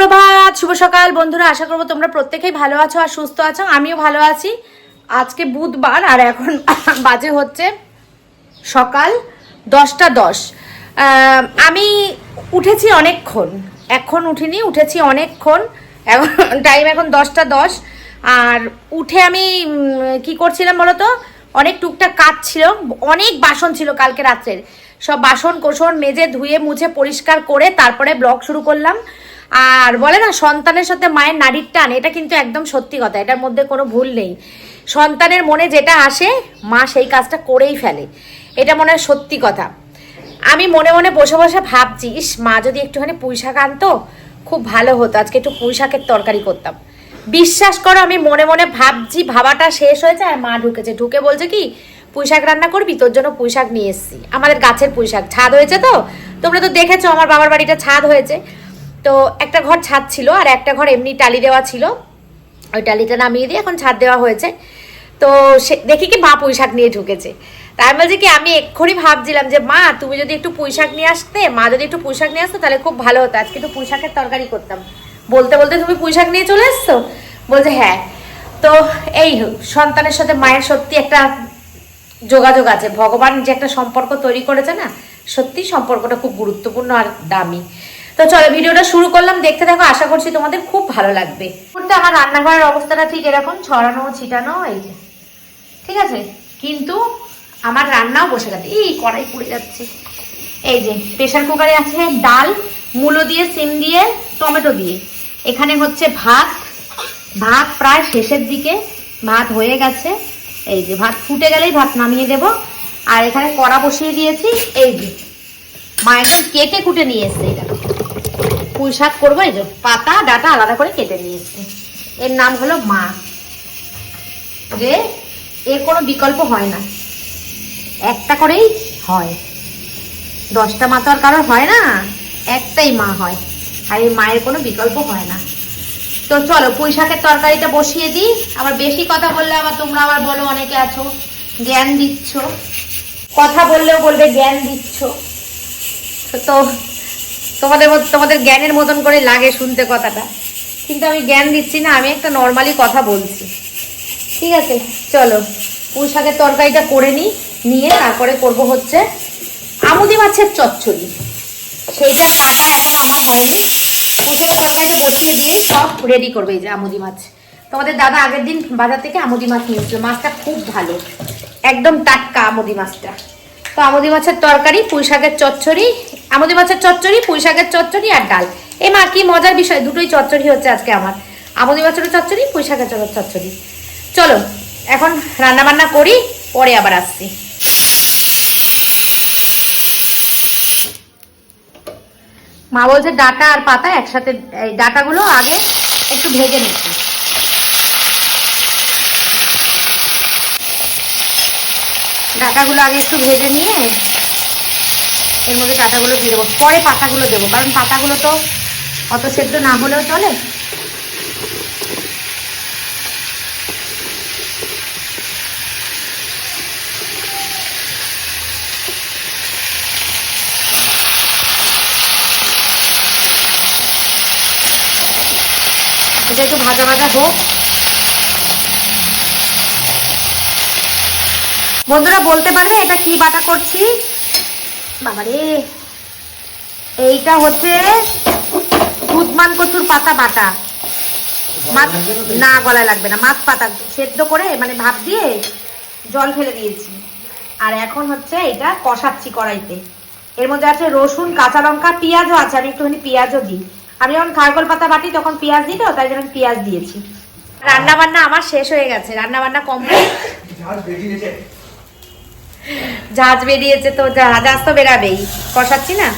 সুপ্রভাত, শুভ সকাল। বন্ধুরা, আশা করব তোমরা প্রত্যেকেই ভালো আছো আর সুস্থ আছো। আমিও ভালো আছি। আজকে বুধবার আর এখন বাজে হচ্ছে সকাল দশটা দশ। আমি উঠেছি অনেকক্ষণ। এখন উঠিনি, উঠেছি অনেকক্ষণ। এখন টাইম এখন দশটা দশ। আর উঠে আমি কি করছিলাম বলো তো অনেক টুকটাক কাজ ছিল। অনেক বাসন ছিল কালকে রাত্রের। সব বাসন কোসন মেজে ধুয়ে মুছে পরিষ্কার করে তারপরে ব্লগ শুরু করলাম। আর বলে না, সন্তানের সাথে মায়ের নারীর টান, এটা কিন্তু একদম সত্যি কথা, এটার মধ্যে কোনো ভুল নেই। সন্তানের মনে যেটা আসে, মা সেই কাজটা করেই ফেলে। এটা মনে হয় সত্যি কথা। আমি মনে মনে বসে বসে ভাবছি, ইস, মা যদি একটুখানি পুঁই শাক আনতো, খুব ভালো হতো, আজকে একটু পুঁই শাকের তরকারি করতাম। বিশ্বাস করো, আমি মনে মনে ভাবছি, ভাবাটা শেষ হয়েছে আর মা ঢুকেছে। ঢুকে বলছে কি, পুঁই শাক রান্না করবি? তোর জন্য পুঁই শাক নিয়ে এসেছি। আমাদের গাছের পুঁই শাক। ছাদ হয়েছে তো? তোমরা তো দেখেছ, আমার বাবার বাড়িটা ছাদ হয়েছে। তো একটা ঘর ছাদ ছিল আর একটা ঘর এমনি টালি দেওয়া ছিল। ওই টালিটা নামিয়ে দিয়ে এখন ছাদ দেওয়া হয়েছে। তো সে, দেখি কি মা পুঁই শাক নিয়ে ঢুকেছে। তাই আমি বলছি কি, আমি এক্ষুনি ভাবছিলাম যে, মা, তুমি যদি একটু পুঁই শাক নিয়ে আসতে, মা যদি একটু পুঁই শাক নিয়ে আসতো, তাহলে খুব ভালো হতো। আজকে একটু পুঁই শাকের তরকারি করতাম। বলতে বলতে তুমি পুঁই শাক নিয়ে চলে এসছো? বলছে হ্যাঁ। তো এই সন্তানের সাথে মায়ের সত্যি একটা যোগাযোগ আছে। ভগবান যে একটা সম্পর্ক তৈরি করেছে না সত্যি সম্পর্কটা খুব গুরুত্বপূর্ণ আর দামি। তো চলো, ভিডিওটা শুরু করলাম। দেখতে থাকো, আশা করছি তোমাদের খুব ভালো লাগবে। মুহূর্তে আমার রান্নাঘরের অবস্থাটা ঠিক এরকম, ছড়ানো, ছিটানো, এই যে। ঠিক আছে? কিন্তু আমার রান্নাও বসে গেছে। এই কড়াই পুড়ে যাচ্ছে। এই যে প্রেশার কুকারে আছে ডাল, মূলো দিয়ে, সিম দিয়ে, টমেটো দিয়ে। এখানে হচ্ছে ভাত। ভাত প্রায় শেষের দিকে। ভাত হয়ে গেছে। এই যে, ভাত ফুটে গেলেই ভাত নামিয়ে দেব। আর এখানে কড়া বসিয়ে দিয়েছি। এই যে মা একদম কেটে কুটে নিয়ে এসছে। এটা পুঁই শাক করব, এই যে পাতা, ডাটা আলাদা করে কেটে নিয়ে এসছে এর নাম হলো মা। যে এর কোনো বিকল্প হয় না। একটা করেই হয়। দশটা মা তো আর কারোর হয় না, একটাই মা হয়। আর এই মায়ের কোনো বিকল্প হয় না। তো চলো, পুঁই শাকের তরকারিটা বসিয়ে দিই। আবার বেশি কথা বললে আবার তোমরা আবার বলো, অনেকে আছো। জ্ঞান দিচ্ছ। কথা বললেও বলবে, জ্ঞান দিচ্ছ। তো তোমাদের তোমাদের জ্ঞানের মতন করে লাগে শুনতে কথাটা। কিন্তু আমি জ্ঞান দিচ্ছি না, আমি একটা নর্মালি কথা বলছি। ঠিক আছে? চলো পুঁই শাকের তরকারিটা করে নিই, নিয়ে তারপরে করব হচ্ছে আমুদি মাছের চচ্চড়ি। সেইটার কাটা এখন আমার হয়নি। পুঁই শাকের তরকারিটা বসিয়ে দিয়েই সব রেডি করবে এই যে আমুদি মাছ। তোমাদের দাদা আগের দিন বাজার থেকে আমুদি মাছ নিয়েছিল। মাছটা খুব ভালো। একদম টাটকা আমুদি মাছটা। তো আমুদি মাছের তরকারি, পুঁই শাকের চচ্চড়ি। আমুদি মাছের চচ্চড়ি, পুঁই শাকের চচ্চড়ি আর ডাল। এ মা, কি মজার বিষয়, দুটোই চচ্চড়ি হচ্ছে আজকে আমার। আমুদি মাছের চচ্চড়ি, পুঁই শাকের চচ্চড়ি। চলো, এখন রান্না বান্না করি, পরে আবার আসছি। মা বলছে ডাটা আর পাতা একসাথে, এই ডাটাগুলো আগে একটু ভেজে নিচ্ছি। ডাটাগুলো আগে একটু ভেজে নিয়ে এর মধ্যে ডাটাগুলো দিয়ে দেবো। পরে পাতাগুলো দেবো, কারণ পাতাগুলো তো অত সেদ্ধ না হলেও চলে। এটা একটু ভাজা ভাজা হোক। বন্ধুরা বলতে পারবে এটা কি বাটা করছি? বাবারে, এইটা হচ্ছে দুধমান কচুর পাতা বাটা। মাছ না, গলায় লাগবে না। মাছ পাতা সেদ্ধ করে মানে ভাপ দিয়ে জল ফেলে দিয়েছি। আর এখন হচ্ছে এটা কষাচ্ছি কড়াইতে। এর মধ্যে আছে রসুন, কাঁচা লঙ্কা, পেঁয়াজও আছে। আমি একটুখানি পেঁয়াজও দিই। আমি যখন খারগোল পাতা বাটি, তখন পেঁয়াজ দিই তো, তাই জন্য আমি পেঁয়াজ দিয়েছি। রান্না বান্না আমার শেষ হয়ে গেছে। রান্না বান্না কমপ্লিট জাহাজ বেরিয়েছে তো জাহাজ তো বেরাবেই। কষাচ্ছি না?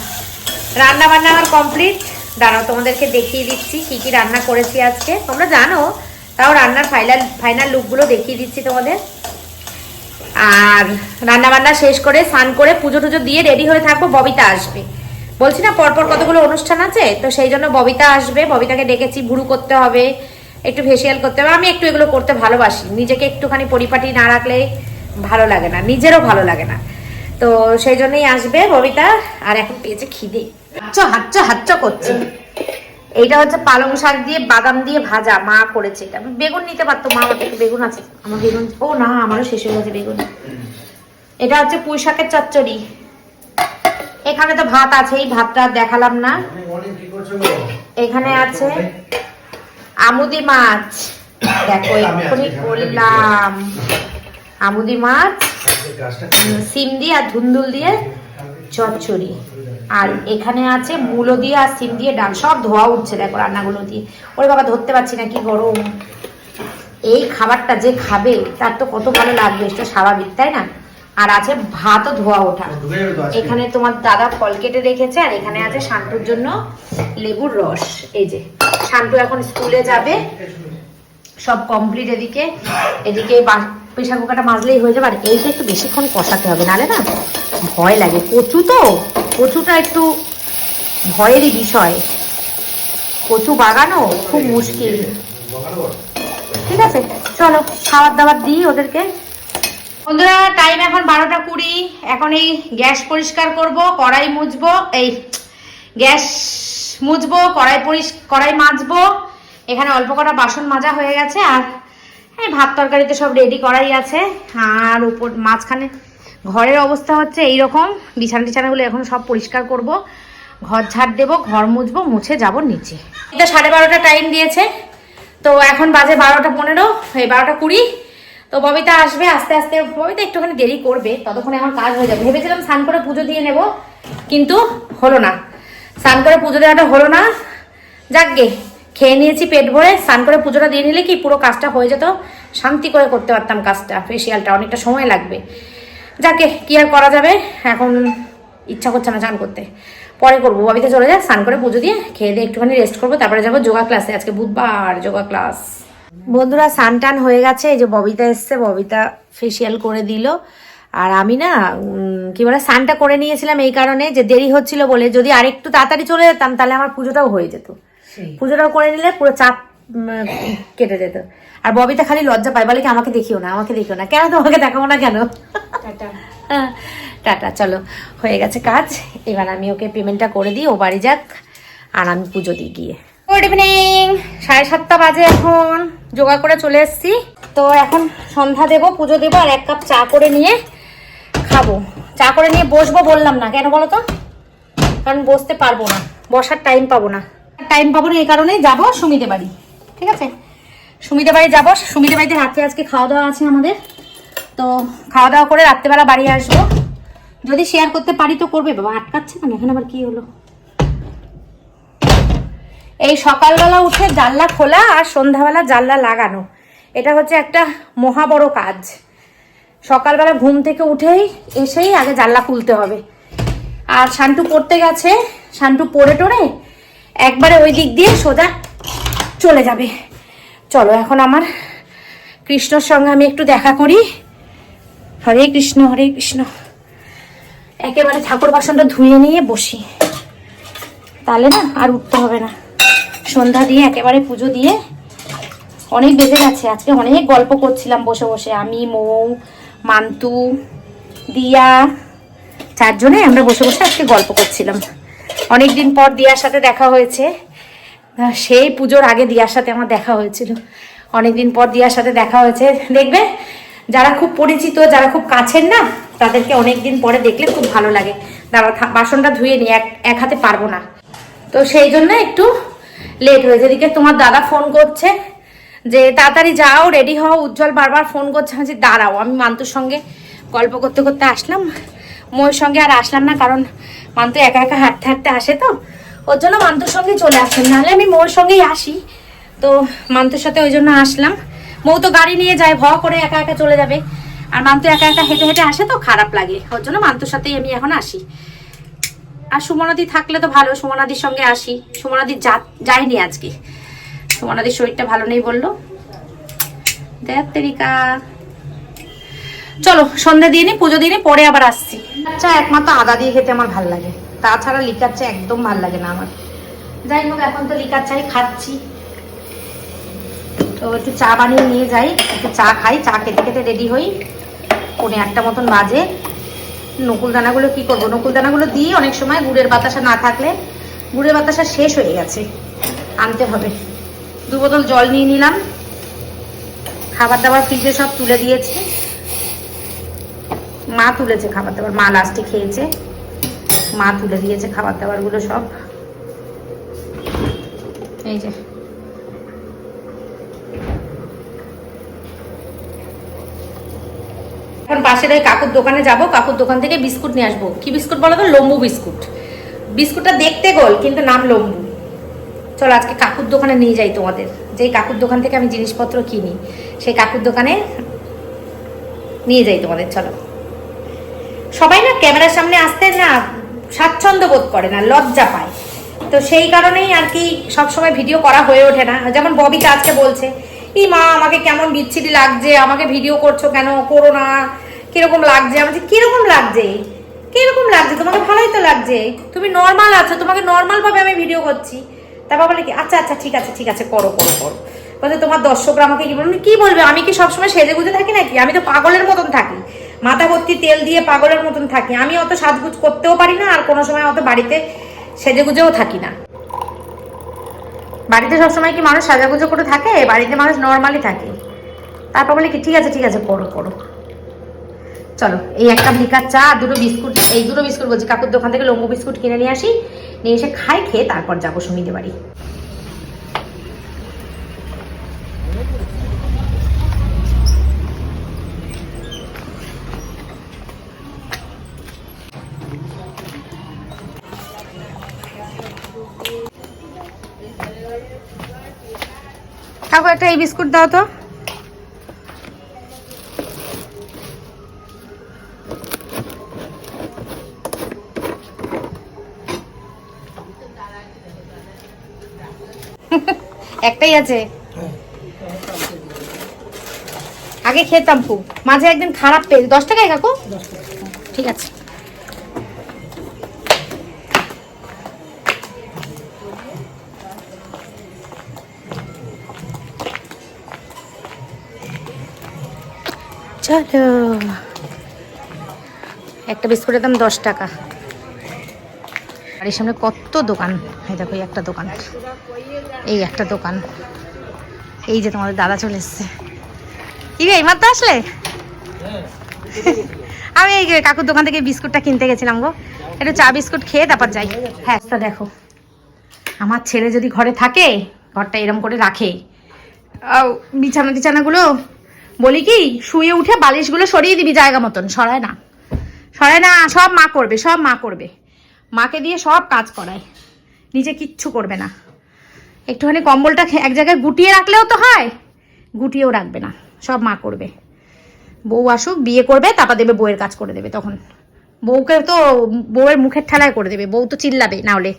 রান্না বান্না আমার কমপ্লিট দাঁড়াও, তোমাদেরকে দেখিয়ে দিচ্ছি কি কি রান্না করেছি আজকে। তোমরা জানো, তাও রান্নার ফাইনাল ফাইনাল লুকগুলো দেখিয়ে দিচ্ছি তোমাদের। আর রান্না বান্না শেষ করে, স্নান করে পুজো টুজো দিয়ে রেডি হয়ে থাকব, ববিতা আসবে। বলছি না, পরপর কতগুলো অনুষ্ঠান আছে? তো সেই জন্য ববিতা আসবে। ববিতাকে ডেকেছি, ভুরু করতে হবে, একটু ফেসিয়াল করতে হবে। আমি একটু এগুলো করতে ভালোবাসি। নিজেকে একটুখানি পরিপাটি না রাখলে ভালো লাগে না নিজেরও ভালো লাগে না। তো সেই জন্যই আসবে ববিতা আর এখন পেয়েছে খিদে। হাচ্চ হাচ্চ হাচ্চ করছে। এইটা হচ্ছে পালং শাক দিয়ে বাদাম দিয়ে ভাজা মা করেছে এটা। বেগুন নিতে পারতো মা আমার কাছে বেগুন আছে। আমার বেগুন ও না আমারও শেষ হয়ে গেছে বেগুন। এটা হচ্ছে পুঁই শাকের চচ্চড়ি। এখানে তো ভাত আছেই ভাতটা আর দেখালাম না। এখানে আছে আমুদি মাছ। দেখো এক্ষুনি করলাম। আমুদি মাছ সিম দিয়ে আর ধুন্দুল দিয়ে চচ্চড়ি। আর এখানে আছে মূলো দিয়ে আর সিম দিয়ে ডাল সব ধোয়া উঠছে দেখো রান্নাগুলো দিয়ে। ওরে বাবা ধরতে পারছি না কি গরম। এই খাবারটা যে খাবে তার তো কত ভালো লাগবে এটা স্বাভাবিক তাই না? আর আছে ভাতও ধোয়া ওঠা। এখানে তোমার দাদা ফল কেটে রেখেছে আর এখানে আছে শান্তুর জন্য লেবুর রস। এই যে শান্তু এখন স্কুলে যাবে। সব কমপ্লিট এদিকে। এদিকে প্রেশার কুকারটা মাজলেই হয়ে যাবে। আর এইটা একটু বেশিক্ষণ কষাতে হবে নালে না ভয় লাগে। কচু তো, কচুটা একটু ভয়েরই বিষয়। কচু বাগানো খুব মুশকিল। ঠিক আছে, চলো খাবার দাবার দিই ওদেরকে। বন্ধুরা টাইম এখন বারোটা কুড়ি। এখন এই গ্যাস পরিষ্কার করব, কড়াই মুছবো, এই গ্যাস মুছবো, কড়াই পরিষ, কড়াই মাজবো। এখানে অল্প কটা বাসন মাজা হয়ে গেছে, আর এই ভাত তরকারিতে সব রেডি করাই আছে। আর উপর মাঝখানে ঘরের অবস্থা হচ্ছে এই রকম বিছানা টিছানাগুলো এখন সব পরিষ্কার করব। ঘর ঝাড় দেবো, ঘর মুছবো, মুছে যাব নিচে। এটা সাড়ে বারোটা টাইম দিয়েছে। তো এখন বাজে বারোটা পনেরো, এই বারোটা কুড়ি। তো ববিতা আসবে আস্তে আস্তে। ববিতা একটুখানি দেরি করবে, ততক্ষণে আমার কাজ হয়ে যাবে। ভেবেছিলাম স্নান করে পুজো দিয়ে নেব, কিন্তু হলো না। স্নান করে পুজো দেওয়াটা হলো না। যাকগে খেয়ে নিয়েছি পেট ভরে, স্নান করে পুজোটা দিয়ে নিলে কি পুরো কাজটা হয়ে যেত? শান্তি করে করতে পারতাম কাজটা ফেসিয়ালটা অনেকটা সময় লাগবে। যাকে, কি আর করা যাবে? এখন ইচ্ছা করছে না চান করতে। পরে করব, ববিতা চলে যায় স্নান করে পুজো দিয়ে খেয়ে দিয়ে একটুখানি রেস্ট করব, তারপরে যাব যোগা ক্লাসে আজকে বুধবার যোগা ক্লাস বন্ধুরা, স্নান টান হয়ে গেছে, এই যে ববিতা এসছে, ববিতা ফেসিয়াল করে দিল। আর আমি না কি বলে, স্নানটা করে নিয়েছিলাম এই কারণে যে দেরি হচ্ছিল বলে যদি আরেকটু তাড়াতাড়ি চলে যেতাম, তাহলে আমার পুজোটাও হয়ে যেত। পুজোটাও করে নিলে পুরো চাপ কেটে যেত। আর ববিতা খালি লজ্জা পায় বলে কি আমাকে দেখিও না আমাকে দেখিও না। কেন তোমাকে দেখাবো না কেন? হ্যাঁ, টাটা চলো হয়ে গেছে কাজ। এবার আমি ওকে পেমেন্টটা করে দিই ও বাড়ি যাক আর আমি পুজো দিই গিয়ে। গুড ইভিনিং সাড়ে সাতটা বাজে এখন যোগা করে চলে এসেছি। তো এখন সন্ধ্যা দেবো পুজো দেবো আর এক কাপ চা করে নিয়ে খাব। চা করে নিয়ে বসবো বললাম না কেন বলো তো? কারণ বসতে পারব না বসার টাইম পাবো না। টাইম পাবো না, এই কারণেই যাব সুমিতে বাড়ি। ঠিক আছে? সুমিতে বাড়ি যাব। সুমিতে বাড়িতে রাত্রে আজকে খাওয়া দাওয়া আছে আমাদের। তো খাওয়া দাওয়া করে রাত্রেবেলা বাড়ি আসব। যদি শেয়ার করতে পারি তো করবে। বাবা, আটকাচ্ছে না এখানে আবার কি হলো? এই সকালবেলা উঠে জানলা খোলা আর সন্ধ্যাবেলা জানলা লাগানো। এটা হচ্ছে একটা মহা বড় কাজ। সকালবেলা ঘুম থেকে উঠেই এসেই আগে জানলা খুলতে হবে। আর শান্টু পড়তে গেছে। শান্টু পড়ে টড়ে একবারে ওই দিক দিয়ে সোজা চলে যাবে। চলো এখন আমার কৃষ্ণর সঙ্গে আমি একটু দেখা করি। হরে কৃষ্ণ হরে কৃষ্ণ। একেবারে ঠাকুর বাসনটা ধুয়ে নিয়ে বসি। তাহলে না আর উঠতে হবে না। সন্ধ্যা দিয়ে একেবারে পুজো দিয়ে অনেক বেজে গেছে। আজকে অনেক গল্প করছিলাম বসে বসে। আমি, মৌ, মান্তু, দিয়া, চারজনে আমরা বসে বসে আজকে গল্প করছিলাম। অনেক দিন পর দিয়ার সাথে দেখা হয়েছে। সেই পুজোর আগে দিয়ার সাথে আমার দেখা হয়েছিল। অনেক দিন পর দিয়ার সাথে দেখা হয়েছে। দেখবে যারা খুব পরিচিত যারা খুব কাছের না তাদেরকে অনেক দিন পরে দেখলে খুব ভালো লাগে। দাঁড়া বাসনটা ধুয়ে নি এক এক হাতে পারব না। তো সেই জন্য একটু লেট হয়েছে। এদিকে তোমার দাদা ফোন করছে যে তাড়াতাড়ি যাও রেডি হও উজ্জ্বল বারবার ফোন করছে। আমি বলছি, দাঁড়াও। আমি মান্তুর সঙ্গে গল্প করতে করতে আসলাম। মোয়ের সঙ্গে আর আসলাম না, কারণ মান্তু একা একা হাঁটতে হাঁটতে আসে তো। ওর জন্য মান্তুর সঙ্গে চলে আসলাম, নাহলে আমি মোর সঙ্গেই আসি। তো মান্তুর সাথে ওই জন্য আসলাম। মৌ তো গাড়ি নিয়ে যায়, ভয় করে একা একা চলে যাবে। আর মান্তু একা একা হেঁটে হেঁটে আসে তো, খারাপ লাগে। ওর জন্য মান্তুর সাথেই আমি এখন আসি। আর সুমনাদি থাকলে তো ভালো, সুমনাদির সঙ্গে আসি। সুমনাদি যা যায়নি আজকে। সুমনাদির শরীরটা ভালো নেই বলল। দেখ, তেরিকা। চলো সন্ধ্যা দিয়ে নি, পুজো দিয়ে নি, পরে আবার আসছি। আচ্ছা একমাত্র আদা দিয়ে খেতে আমার ভালো লাগে। তাছাড়া লিকার চা একদম ভালো লাগে না আমার। যাই হোক, এখন তো লিকার চাই খাচ্ছি। তো একটু চা বানিয়ে নিয়ে যাই, একটু চা খাই, চা খেতে খেতে রেডি হই। পনে একটা মতন বাজে। নকুল দানাগুলো কি করব? নকুল দানাগুলো দিই, অনেক সময় গুড়ের বাতাসা না থাকলে। গুড়ের বাতাসা শেষ হয়ে গেছে। আনতে হবে। দু বোতল জল নিয়ে নিলাম। খাবার দাবার ফ্রিজে সব তুলে দিয়েছে। মা তুলেছে খাবার দাবার, মা লাস্টে খেয়েছে। মা তুলে দিয়েছে খাবার দাবারগুলো সব। এই যে। এখন পাশের ওই কাকুর দোকানে যাব, কাকুর দোকান থেকে বিস্কুট নিয়ে আসব। কি বিস্কুট বলো তো? লম্বু বিস্কুট। বিস্কুটটা দেখতে গোল, কিন্তু নাম লম্বু। চলো আজকে কাকুর দোকানে নিয়ে যাই তোমাদের। যেই কাকুর দোকান থেকে আমি জিনিসপত্র কিনি, সেই কাকুর দোকানে নিয়ে যাই তোমাদের, চলো। সবাই না ক্যামেরার সামনে আসতে না স্বাচ্ছন্দ্য বোধ করে না লজ্জা পায়। তো সেই কারণেই আর কি সবসময় ভিডিও করা হয়ে ওঠে না। যেমন ববিতা আজকে বলছে এই মা আমাকে কেমন বিচ্ছিরি লাগছে আমাকে ভিডিও করছ কেন? করো না। কীরকম লাগছে? আমি বলছি, কীরকম লাগছে? কীরকম লাগছে? তোমাকে ভালোই তো লাগছে। তুমি নর্মাল আছো তোমাকে নর্মাল ভাবে আমি ভিডিও করছি। তারপর বলে কি আচ্ছা আচ্ছা ঠিক আছে ঠিক আছে করো করো করো। বলছে তোমার দর্শকরা আমাকে কি বলবে? কি বলবে আমি কি সবসময় সেজে গুজে থাকি নাকি? আমি তো পাগলের মতন থাকি। মাথা ভর্তি তেল দিয়ে পাগলের মতন থাকি। আমি অত সাজগুজ করতেও পারি না, আর কোনো সময় অত বাড়িতে সেজে গুজেও থাকি না। বাড়িতে সবসময় কি মানুষ সাজাগুজো করে থাকে? বাড়িতে মানুষ নর্মালি থাকে। তারপর বলে কি, ঠিক আছে ঠিক আছে, করো করো। চলো, এই একটা লিকার চা, দুটো বিস্কুট, এই দুটো বিস্কুট বলছি, কাকুর দোকান থেকে লম্বু বিস্কুট কিনে নিয়ে আসি। নিয়ে এসে খাই, খেয়ে তারপর যাব সুমিদের বাড়ি। কাকু একটা এই বিস্কুট দাও তো। একটাই আছে। আগে খেতাম খুব। মাঝে একদিন খারাপ পেয়ে দশ টাকায় কাকু? ঠিক আছে। চলো। একটা বিস্কুটের দাম দশ টাকা। বাড়ির সামনে কত দোকান? এই দেখো একটা দোকান। এই একটা দোকান। এই যে তোমাদের দাদা চলে এসছে। কি রে এইমাত্র আসলে? আমি এই কাকুর দোকান থেকে বিস্কুটটা কিনতে গেছিলাম গো। একটু চা বিস্কুট খেয়ে তারপর যাই। হ্যাঁ তা দেখো। আমার ছেলে যদি ঘরে থাকে ঘরটা এরম করে রাখে। বিছানা টিছানাগুলো বলি কি, শুয়ে উঠে বালিশগুলো সরিয়ে দিবি জায়গা মতন, সরায় না। সরায় না, সব মা করবে, সব মা করবে। মাকে দিয়ে সব কাজ করায়। নিজে কিচ্ছু করবে না। একটুখানি কম্বলটা এক জায়গায় গুটিয়ে রাখলেও তো হয়, গুটিয়েও রাখবে না। সব মা করবে। বউ আসুক, বিয়ে করবে, তারপর দেবে বউয়ের কাজ করে দেবে তখন। বউকে তো বউয়ের মুখের ঠেলায় করে দেবে, বউ তো চিল্লাবে না হলে।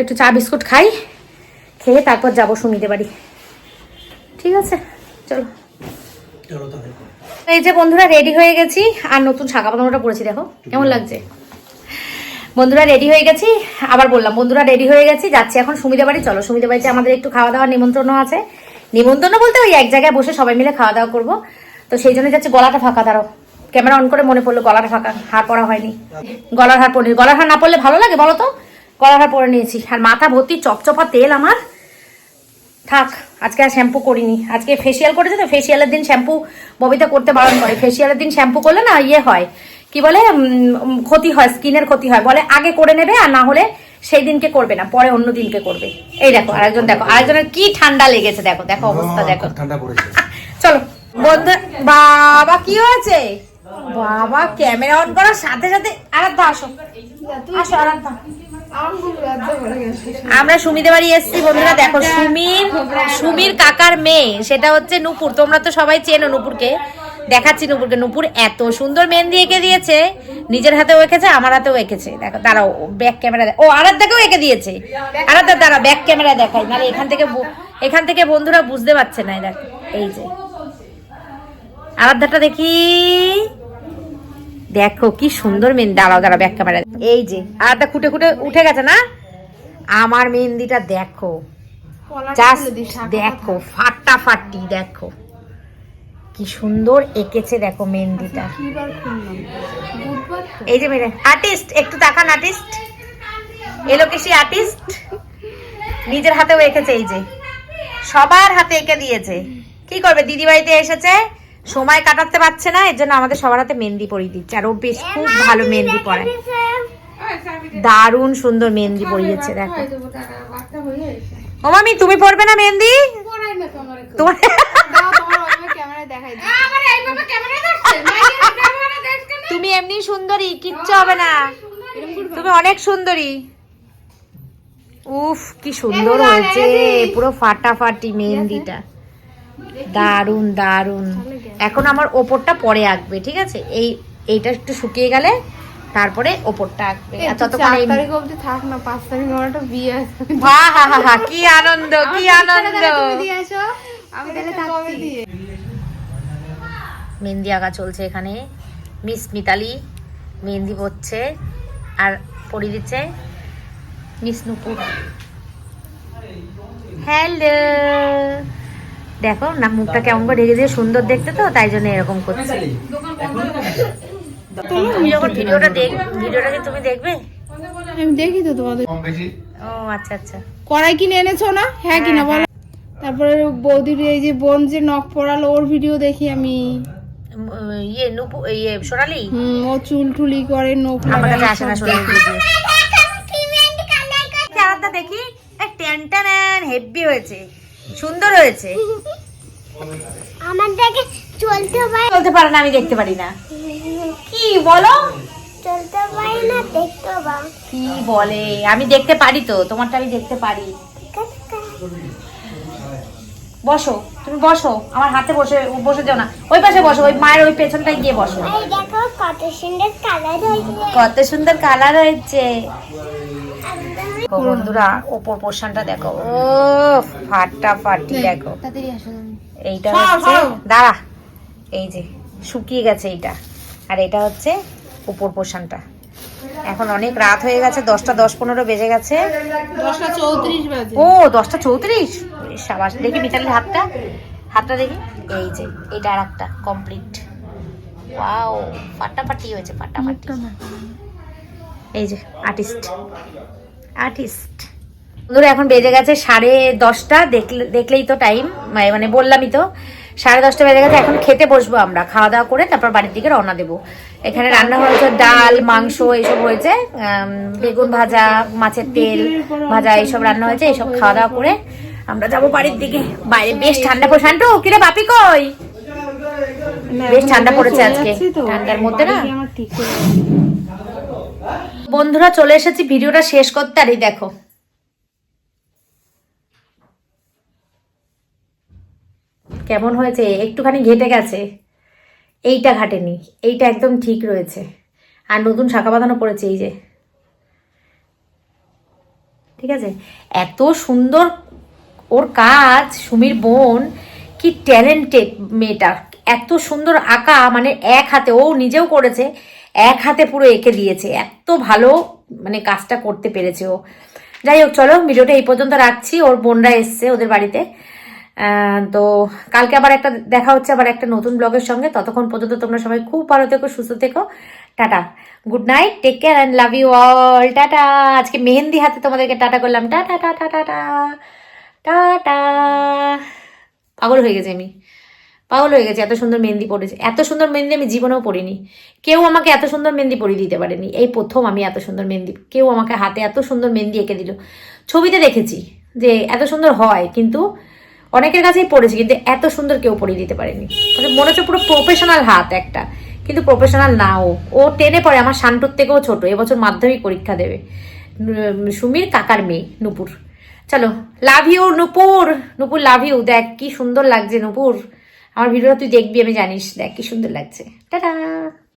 একটু চা, বিস্কুট খাই। খেয়ে তারপর যাব সুমিতে বাড়ি। ঠিক আছে? চলো। এই যে বন্ধুরা রেডি হয়ে গেছি। আর নতুন শাখা পাতানোটা পড়েছি দেখো। কেমন লাগছে? বন্ধুরা রেডি হয়ে গেছি। আবার বললাম বন্ধুরা রেডি হয়ে গেছি। যাচ্ছি এখন সুমিদের বাড়ি। চলো সুমিদের বাড়িতে আমাদের একটু খাওয়া দাওয়ার নিমন্ত্রণ আছে। নিমন্ত্রণ বলতে ওই এক জায়গায় বসে সবাই মিলে খাওয়া দাওয়া করব। তো সেই জন্য যাচ্ছে গলাটা ফাঁকা দাঁড়ো ক্যামেরা অন করে মনে পড়ল গলাটা ফাঁকা হার পরা হয়নি। গলার হার পরে গলার হার না পড়লে ভালো লাগে বলো তো? গলার হার পরে নিয়েছি। আর মাথা ভর্তি চপচপা তেল আমার। থাক আজকে আর শ্যাম্পু করিনি। আজকে ফেসিয়াল করেছে তো ফেসিয়ালের দিন শ্যাম্পু ববিতা করতে বারণ করে। ফেসিয়ালের দিন শ্যাম্পু করলে না ইয়ে হয়। কি বলে ক্ষতি হয় স্কিনের ক্ষতি হয়। বলে আগে করে নেবে আর না হলে সেই দিনকে করবে না পরে অন্য দিনকে করবে। এই দেখো আরেকজন দেখো আরেকজনের কি ঠান্ডা লেগেছে দেখো দেখো অবস্থা দেখো। ঠান্ডা পড়েছে। চলো বন্ধু বাবা কি হয়েছে? বাবা ক্যামেরা অন করার সাথে সাথে আরাধ্যা আসো। আসো আরাধ্যা আমরা সুমিদের বাড়ি এসেছি, বন্ধুরা, দেখো সুমির সুমির কাকার মেয়ে, সেটা হচ্ছে নুপুর। তোমরা তো সবাই চেনো নুপুরকে, দেখাচ্ছি নুপুরকে। নুপুর এত সুন্দর মেহেন্দি এঁকে দিয়েছে, নিজের হাতেও এঁকেছে, আমার হাতেও এঁকেছে। দেখো, দাঁড়াও ব্যাক ক্যামেরা ও, আরাধ্যাকেও এঁকে দিয়েছে। আরাধ্যা দাঁড়া ব্যাক ক্যামেরা দেখাই মানে এখান থেকে এখান থেকে বন্ধুরা বুঝতে পারছে না দেখো, এই যে। আরাধ্যাটা দেখি। দেখো কি সুন্দর মেহেন্দি। দাঁড়াও দাঁড়াও ব্যাক ক্যামেরা এই যে আরাধ্যা খুঁটে খুঁটে উঠে গেছে না? আমার মেহেন্দিটা দেখো। দেখো ফাটাফাটি দেখো। কি সুন্দর এঁকেছে দেখো মেহেন্দিটা। এই যে মেরে আর্টিস্ট একটু তাকান আর্টিস্ট এলোকেশি আর্টিস্ট নিজের হাতেও এঁকেছে এই যে। সবার হাতে এঁকে দিয়েছে। কি করবে দিদি বাড়িতে এসেছে? সময় কাটাতে পারছে না এর জন্য আমাদের সবার হাতে মেহেন্দি পরিয়ে দিচ্ছে। আর ও বেশ খুব ভালো মেহেন্দি পড়ায় দারুণ সুন্দর মেহেন্দি পরিয়েছে দেখো। ও মামি তুমি পরবে না মেহেন্দি? তোমার তুমি এমনি সুন্দরী কিচ্ছু হবে না। তুমি অনেক সুন্দরী। উফ কি সুন্দর হয়েছে পুরো ফাটাফাটি মেহেন্দিটা। দারুণ দারুণ এখন আমার ওপরটা পরে আঁকবে ঠিক আছে? এই এইটা একটু শুকিয়ে গেলে তারপরে ওপরটা আঁকবে। আর ততক্ষণ এই তারিখ অবধি থাক না পাঁচ তারিখ আমার একটা বিয়ে আছে। হা হা হা হা কি আনন্দ কি আনন্দ। আমি তাহলে থাকছি। মেহেন্দি আঁকা চলছে এখানে। মিস মিতালি মেহেন্দি পড়ছে আর পরিয়ে দিচ্ছে মিস নুপুর। হ্যালো। দেখো না মুখটা কেমন করে ঢেকে দিয়ে সুন্দর দেখতে তো তাই জন্য এরকম করছে। তুমি যখন ভিডিওটা দেখ ভিডিওটা কি তুমি দেখবে? আমি দেখি তো তোমাদের। ও আচ্ছা আচ্ছা। কড়াই কিনে এনেছো না? হ্যাঁ কিনা বলো। তারপরে বৌদির এই যে বোন যে নখ পড়ালো ওর ভিডিও দেখি আমি। ইয়ে নুপু ইয়ে সোনালি? হুম, ও চুল টুলি করে নখ আমার কাছে আসে না সোনালি দেখি। চারাটা দেখি টেনটান হেভি হয়েছে। সুন্দর হয়েছে। আমার দেখে চলতে পারি চলতে পারে না আমি দেখতে পারি না। কি বলো? চলতে পারি না দেখতে পারি কি বলে? আমি দেখতে পারি তো তোমারটা আমি দেখতে পারি। বসো তুমি বসো আমার হাতে বসে বসে যাও না। ওই পাশে বসো ওই মায়ের ওই পেছনটায় গিয়ে বসো। কত সুন্দর কালার হয়েছে। কত সুন্দর কালার হয়েছে। ও বন্ধুরা ওপর পোর্শনটা দেখো। ও ফাটা ফাটি দেখো। এইটা হচ্ছে দাঁড়া। এই যে শুকিয়ে গেছে এইটা। আর এটা হচ্ছে উপর পোর্শনটা এখন অনেক রাত হয়ে গেছে দশটা দশ পনেরো বেজে গেছে। দশটা চৌত্রিশ বাজে। ও দশটা চৌত্রিশ? সাবাস দেখি মিতালির হাতটা। হাতটা দেখি। এই যে এটা আর একটা কমপ্লিট ওয়াও ফাটাফাটি হয়েছে ফাটাফাটি। এই যে আর্টিস্ট আর্টিস্ট বন্ধুরা এখন বেজে গেছে সাড়ে দশটা। দেখলে দেখলেই তো টাইম মানে বললামই তো সাড়ে দশটা বেজে গেছে এখন খেতে বসবো আমরা। খাওয়া দাওয়া করে তারপর বাড়ির দিকে রওনা দেবো। এখানে রান্না হয়েছে ডাল মাংস এইসব হয়েছে। বেগুন ভাজা মাছের তেল ভাজা এইসব রান্না হয়েছে এইসব খাওয়া দাওয়া করে আমরা যাব বাড়ির দিকে। বাইরে বেশ ঠান্ডা পড়ে কিরে বাপি কই? বেশ ঠান্ডা পড়েছে আজকে। ঠান্ডার মধ্যে না? বন্ধুরা চলে এসেছি, ভিডিওটা শেষ করতে। আর এই দেখো। কেমন হয়েছে? একটুখানি ঘেটে গেছে। এইটা ঘাটেনি। এইটা একদম ঠিক রয়েছে। আর নতুন শাখা বাঁধানো পড়েছে, এই যে। ঠিক আছে? এত সুন্দর ওর কাজ, সুমির বোন। কি ট্যালেন্টেড মেয়েটা। এত সুন্দর আঁকা মানে এক হাতে, ও নিজেও করেছে, এক হাতে পুরো এঁকে দিয়েছে। এত ভালো মানে কাজটা করতে পেরেছে ও। যাই হোক, চলো, ভিডিওটা এই পর্যন্ত রাখছি। ওর বোনরা এসছে ওদের বাড়িতে। তো কালকে আবার একটা দেখা হচ্ছে, আবার একটা নতুন ব্লগের সঙ্গে। ততক্ষণ পর্যন্ত তোমরা সবাই খুব ভালো থেকো, সুস্থ থেকো। Tata. Good night, take care and love you all. Tata. আজকে মেহেন্দি হাতে তোমাদেরকে টাটা করলাম। Tata tata tata. টাটা। পাগল হয়ে গেছে আমি। পাগল হয়ে গেছে, এত সুন্দর মেহেন্দি পড়েছে এত সুন্দর মেহেন্দি আমি জীবনেও পড়িনি কেউ আমাকে এত সুন্দর মেহেন্দি পরিয়ে দিতে পারেনি। এই প্রথম আমি এত সুন্দর মেহেন্দি, কেউ আমাকে হাতে এত সুন্দর মেহেন্দি এঁকে দিল। ছবিতে দেখেছি যে এত সুন্দর হয়, কিন্তু অনেকের কাছেই পড়েছি, কিন্তু এত সুন্দর কেউ পরিয়ে দিতে পারেনি। মানে মনে হচ্ছে পুরো প্রফেশনাল হাত একটা, কিন্তু প্রফেশনাল না ও ও টেনে পড়ে, আমার শান্টুর থেকেও ছোট, এবছর মাধ্যমিক পরীক্ষা দেবে। সুমির কাকার মেয়ে, নুপুর। চলো love you Nupur. Nupur love you দেখ, কি সুন্দর লাগছে, নুপুর। আমার ভিডিওটা তুই দেখবি আমি জানিস দেখ কি সুন্দর লাগছে। টাটা!